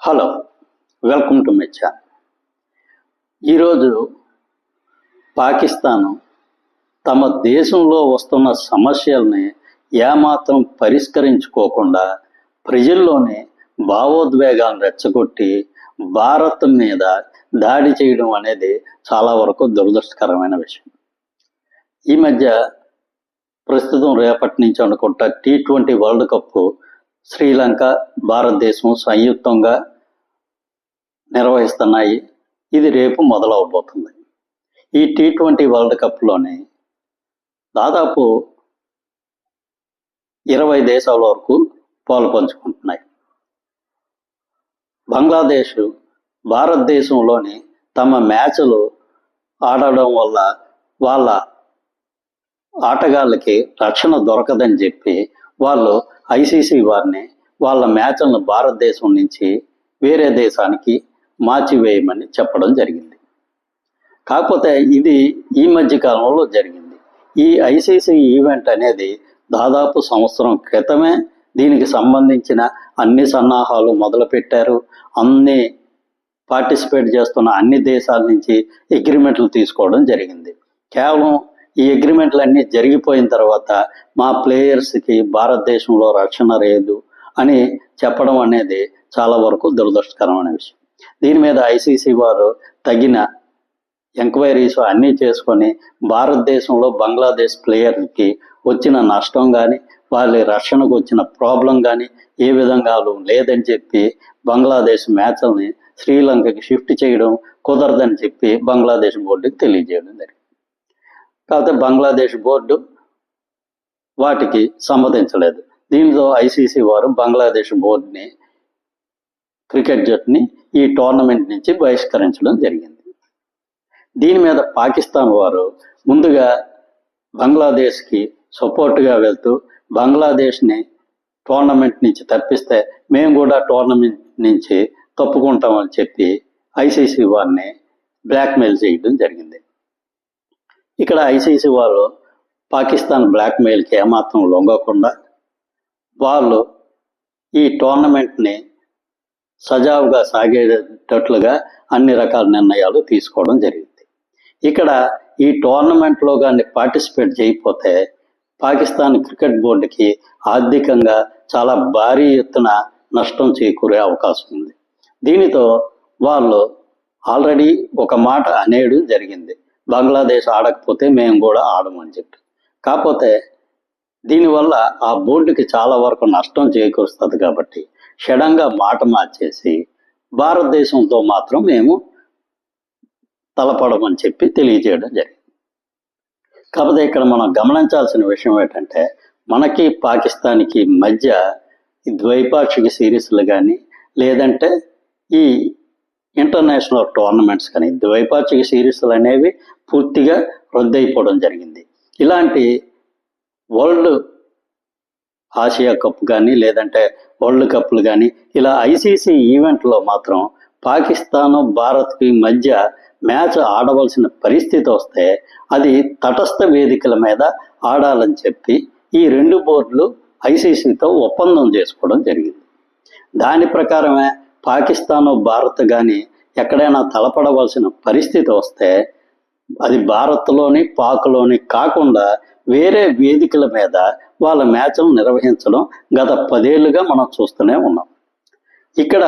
Hello welcome to my channel. ఈరోజు పాకిస్తాన్ తమ దేశంలో వస్తున్న సమస్యల్ని ఏమాత్రం పరిష్కరించుకోకుండా ప్రజల్లోనే భావోద్వేగాలను రెచ్చగొట్టి భారత్ మీద దాడి చేయడం అనేది చాలా వరకు దురదృష్టకరమైన విషయం. ఈ మధ్య ప్రస్తుతం రేపటి నుంచి అనుకుంటా T twenty world cup Sri Lanka భారతదేశం సంయుక్తంగా నిర్వహిస్తున్నాయి. ఇది రేపు మొదలవబోతుంది. ఈ టీ ట్వంటీ వరల్డ్ కప్లోనే దాదాపు ఇరవై దేశాల వరకు పాలు పంచుకుంటున్నాయి. బంగ్లాదేశ్ భారతదేశంలోని తమ మ్యాచ్లు ఆడడం వల్ల వాళ్ళ ఆటగాళ్ళకి రక్షణ దొరకదని చెప్పి వాళ్ళు ఐసీసీ వారిని వాళ్ళ మ్యాచ్లను భారతదేశం నుంచి వేరే దేశానికి మార్చివేయమని చెప్పడం జరిగింది. కాకపోతే ఇది ఈ మధ్య కాలంలో జరిగింది. ఈ ఐసీసీ ఈవెంట్ అనేది దాదాపు సంవత్సరం క్రితమే దీనికి సంబంధించిన అన్ని సన్నాహాలు మొదలుపెట్టారు. అన్ని పార్టిసిపేట్ చేస్తున్న అన్ని దేశాల నుంచి అగ్రిమెంట్లు తీసుకోవడం జరిగింది. కేవలం ఈ అగ్రిమెంట్లు అన్నీ జరిగిపోయిన తర్వాత మా ప్లేయర్స్కి భారతదేశంలో రక్షణ లేదు అని చెప్పడం అనేది చాలా వరకు దురదృష్టకరమైన విషయం. దీని మీద ఐసీసీ వారు తగిన ఎంక్వైరీస్ అన్నీ చేసుకొని భారతదేశంలో బంగ్లాదేశ్ ప్లేయర్కి వచ్చిన నష్టం కానీ వాళ్ళ రక్షణకు వచ్చిన ప్రాబ్లం కానీ ఏ విధంగా లేదని చెప్పి బంగ్లాదేశ్ మ్యాచ్ని శ్రీలంకకి షిఫ్ట్ చేయడం కుదరదని చెప్పి బంగ్లాదేశ్ బోర్డుకి తెలియజేయడం జరిగింది. కాకపోతే బంగ్లాదేశ్ బోర్డు వాటికి సమ్మతించలేదు దీనితో ఐసీసీ వారు బంగ్లాదేశ్ బోర్డుని క్రికెట్ జట్టుని ఈ టోర్నమెంట్ నుంచి బహిష్కరించడం జరిగింది. దీని మీద పాకిస్తాన్ వారు ముందుగా బంగ్లాదేశ్కి సపోర్ట్గా వెళ్తూ బంగ్లాదేశ్ని టోర్నమెంట్ నుంచి తప్పిస్తే మేము కూడా టోర్నమెంట్ నుంచి తప్పుకుంటామని చెప్పి ఐసీసీ వారిని బ్లాక్మెయిల్ చేయడం జరిగింది. ఇక్కడ ఐసీసీ వాళ్ళు పాకిస్తాన్ బ్లాక్మెయిల్కి ఏమాత్రం లొంగకుండా వాళ్ళు ఈ టోర్నమెంట్ని సజావుగా సాగేటట్లుగా అన్ని రకాల నిర్ణయాలు తీసుకోవడం జరిగింది. ఇక్కడ ఈ టోర్నమెంట్లో కానీ పార్టిసిపేట్ చేయకపోతే పాకిస్తాన్ క్రికెట్ బోర్డుకి ఆర్థికంగా చాలా భారీ ఎత్తున నష్టం చేకూరే అవకాశం ఉంది. దీనితో వాళ్ళు ఆల్రెడీ ఒక మాట అనేయడం జరిగింది. బంగ్లాదేశ్ ఆడకపోతే మేము కూడా ఆడమని చెప్పి. కాకపోతే దీనివల్ల ఆ బోర్డుకి చాలా వరకు నష్టం చేకూరుస్తుంది కాబట్టి షడంగా మాట మార్చేసి భారతదేశంతో మాత్రం మేము తలపడమని చెప్పి తెలియజేయడం జరిగింది. కాకపోతే ఇక్కడ మనం గమనించాల్సిన విషయం ఏంటంటే మనకి పాకిస్తాన్కి మధ్య ద్వైపాక్షిక సిరీస్లు కానీ లేదంటే ఈ ఇంటర్నేషనల్ టోర్నమెంట్స్ కానీ ద్వైపాక్షిక సిరీస్లు అనేవి పూర్తిగా రద్దయిపోవడం జరిగింది. ఇలాంటి వరల్డ్ ఆసియా కప్ కానీ లేదంటే వరల్డ్ కప్లు కానీ ఇలా ఐసీసీ ఈవెంట్లో మాత్రం పాకిస్తాన్ భారత్కి మధ్య మ్యాచ్ ఆడవలసిన పరిస్థితి వస్తే అది తటస్థ వేదికల మీద ఆడాలని చెప్పి ఈ రెండు బోర్డులు ఐసీసీతో ఒప్పందం చేసుకోవడం జరిగింది. దాని ప్రకారమే పాకిస్తాన్ భారత్ కానీ ఎక్కడైనా తలపడవలసిన పరిస్థితి వస్తే అది భారత్లోని పాక్లోని కాకుండా వేరే వేదికల మీద వాళ్ళ మ్యాచ్లు నిర్వహించడం గత పదేళ్ళుగా మనం చూస్తూనే ఉన్నాం. ఇక్కడ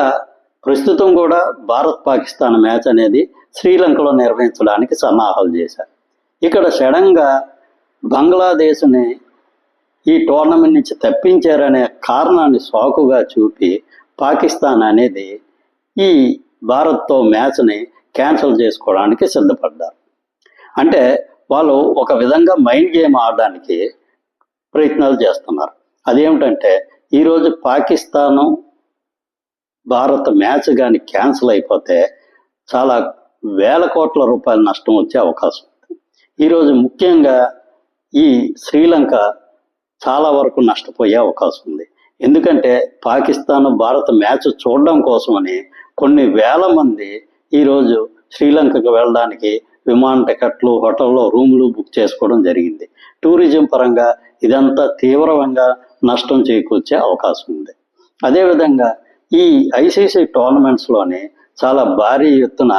ప్రస్తుతం కూడా భారత్ పాకిస్తాన్ మ్యాచ్ అనేది శ్రీలంకలో నిర్వహించడానికి సన్నాహాలు చేశారు. ఇక్కడ సడన్గా బంగ్లాదేశ్ని ఈ టోర్నమెంట్ నుంచి తప్పించారనే కారణాన్ని సాకుగా చూపి పాకిస్తాన్ అనేది ఈ భారత్తో మ్యాచ్ని క్యాన్సిల్ చేసుకోవడానికి సిద్ధపడ్డారు. అంటే వాళ్ళు ఒక విధంగా మైండ్ గేమ్ ఆడడానికి ప్రయత్నాలు చేస్తున్నారు. అదేమిటంటే ఈరోజు పాకిస్తాను భారత్ మ్యాచ్ కానీ క్యాన్సిల్ అయిపోతే చాలా వేల కోట్ల రూపాయల నష్టం వచ్చే అవకాశం ఉంది. ఈరోజు ముఖ్యంగా ఈ శ్రీలంక చాలా వరకు నష్టపోయే అవకాశం ఉంది. ఎందుకంటే పాకిస్తాన్ భారత్ మ్యాచ్ చూడడం కోసమని కొన్ని వేల మంది ఈరోజు శ్రీలంకకు వెళ్ళడానికి విమాన టికెట్లు హోటల్లో రూములు బుక్ చేసుకోవడం జరిగింది. టూరిజం పరంగా ఇదంతా తీవ్రంగా నష్టం చేకూర్చే అవకాశం ఉంది. అదేవిధంగా ఈ ఐసీసీ టోర్నమెంట్స్లోనే చాలా భారీ ఎత్తున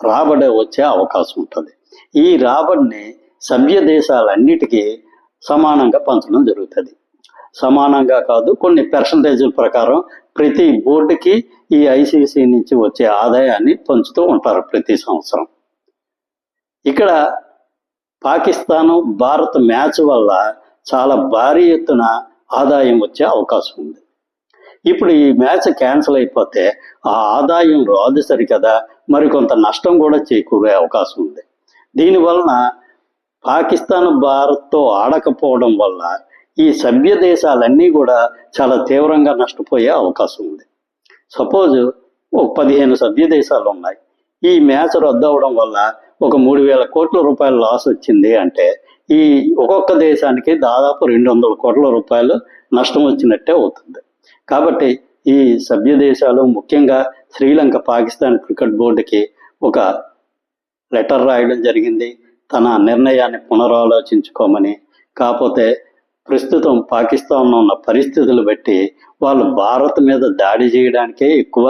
రాబడి వచ్చే అవకాశం ఉంటుంది. ఈ రాబడిని సభ్య దేశాలన్నిటికీ సమానంగా పంచడం జరుగుతుంది. సమానంగా కాదు కొన్ని పర్సంటేజీల ప్రకారం ప్రతి బోర్డుకి ఈ ఐసీసీ నుంచి వచ్చే ఆదాయాన్ని పంచుతూ ఉంటారు ప్రతి సంవత్సరం. ఇక్కడ పాకిస్తాను భారత్ మ్యాచ్ వల్ల చాలా భారీ ఎత్తున ఆదాయం వచ్చే అవకాశం ఉంది. ఇప్పుడు ఈ మ్యాచ్ క్యాన్సిల్ అయిపోతే ఆ ఆదాయం రాదు సరికదా? మరికొంత నష్టం కూడా చేకూరే అవకాశం ఉంది. దీనివలన పాకిస్తాన్ భారత్తో ఆడకపోవడం వల్ల ఈ సభ్య దేశాలన్నీ కూడా చాలా తీవ్రంగా నష్టపోయే అవకాశం ఉంది. సపోజ్ ఒక పదిహేను సభ్య దేశాలు ఉన్నాయి. ఈ మ్యాచ్ రద్దు అవడం వల్ల ఒక మూడు వేల కోట్ల రూపాయల లాస్ వచ్చింది అంటే ఈ ఒక్కొక్క దేశానికి దాదాపు రెండు వందల కోట్ల రూపాయలు నష్టం వచ్చినట్టే అవుతుంది. కాబట్టి ఈ సభ్య దేశాలు ముఖ్యంగా శ్రీలంక పాకిస్తాన్ క్రికెట్ బోర్డుకి ఒక లెటర్ రాయడం జరిగింది. తన నిర్ణయాన్ని పునరాలోచించుకోమని కాకపోతే ప్రస్తుతం పాకిస్తాన్లో ఉన్న పరిస్థితులు బట్టి వాళ్ళు భారత్ మీద దాడి చేయడానికే ఎక్కువ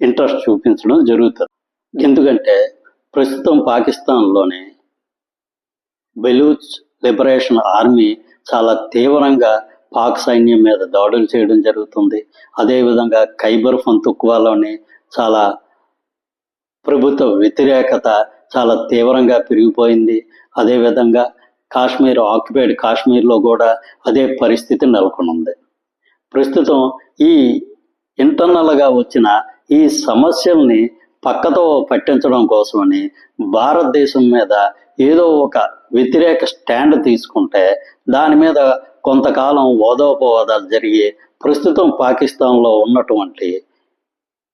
ఇంట్రెస్ట్ చూపించడం జరుగుతుంది. ఎందుకంటే ప్రస్తుతం పాకిస్తాన్లోని బెలూచ్ లిబరేషన్ ఆర్మీ చాలా తీవ్రంగా పాక్ సైన్యం మీద దాడులు చేయడం జరుగుతుంది. అదేవిధంగా ఖైబర్ ఫంతుక్వాలోని చాలా ప్రభుత్వ వ్యతిరేకత చాలా తీవ్రంగా పెరిగిపోయింది. అదేవిధంగా కాశ్మీర్ ఆక్యుపైడ్ కాశ్మీర్లో కూడా అదే పరిస్థితి నెలకొనుంది. ప్రస్తుతం ఈ ఇంటర్నల్గా వచ్చిన ఈ సమస్యల్ని పక్కతో పట్టించడం కోసమని భారతదేశం మీద ఏదో ఒక వ్యతిరేక స్టాండ్ తీసుకుంటే దాని మీద కొంతకాలం ఓదోపవాదాలు జరిగి ప్రస్తుతం పాకిస్తాన్లో ఉన్నటువంటి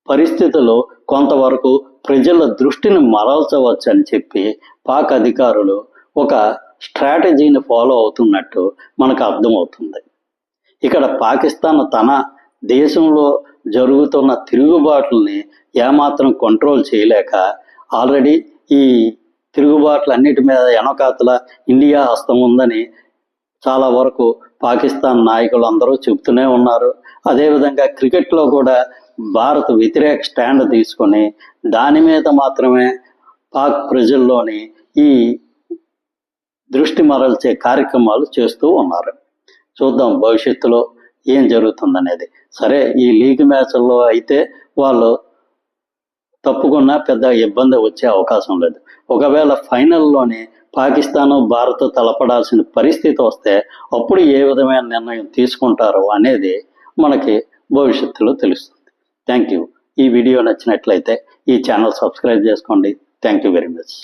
పరిస్థితులు కొంతవరకు ప్రజల దృష్టిని మరల్చవచ్చు అని చెప్పి పాక్ అధికారులు ఒక స్ట్రాటజీని ఫాలో అవుతున్నట్టు మనకు అర్థమవుతుంది. ఇక్కడ పాకిస్తాన్ తన దేశంలో జరుగుతున్న తిరుగుబాట్లని ఏమాత్రం కంట్రోల్ చేయలేక ఆల్రెడీ ఈ తిరుగుబాట్ల అన్నిటి మీద వెనకాతల ఇండియా హస్తం ఉందని చాలా వరకు పాకిస్తాన్ నాయకులు అందరూ చెబుతూనే ఉన్నారు. అదేవిధంగా క్రికెట్లో కూడా భారత్ వ్యతిరేక స్టాండ్ తీసుకొని దాని మీద మాత్రమే పాక్ ప్రజల్లోని ఈ దృష్టి మరల్చే కార్యక్రమాలు చేస్తూ ఉన్నారు. చూద్దాం భవిష్యత్తులో ఏం జరుగుతుందనేది. సరే ఈ లీగ్ మ్యాచ్ల్లో అయితే వాళ్ళు తప్పుకున్నా పెద్ద ఇబ్బంది వచ్చే అవకాశం లేదు. ఒకవేళ ఫైనల్లోనే పాకిస్తాన్ భారత్ తలపడాల్సిన పరిస్థితి వస్తే అప్పుడు ఏ విధమైన నిర్ణయం తీసుకుంటారో అనేది మనకి భవిష్యత్తులో తెలుస్తుంది. Thank you. ఈ వీడియో నచ్చినట్లయితే ఈ ఛానల్ సబ్స్క్రైబ్ చేసుకోండి. Thank you very much.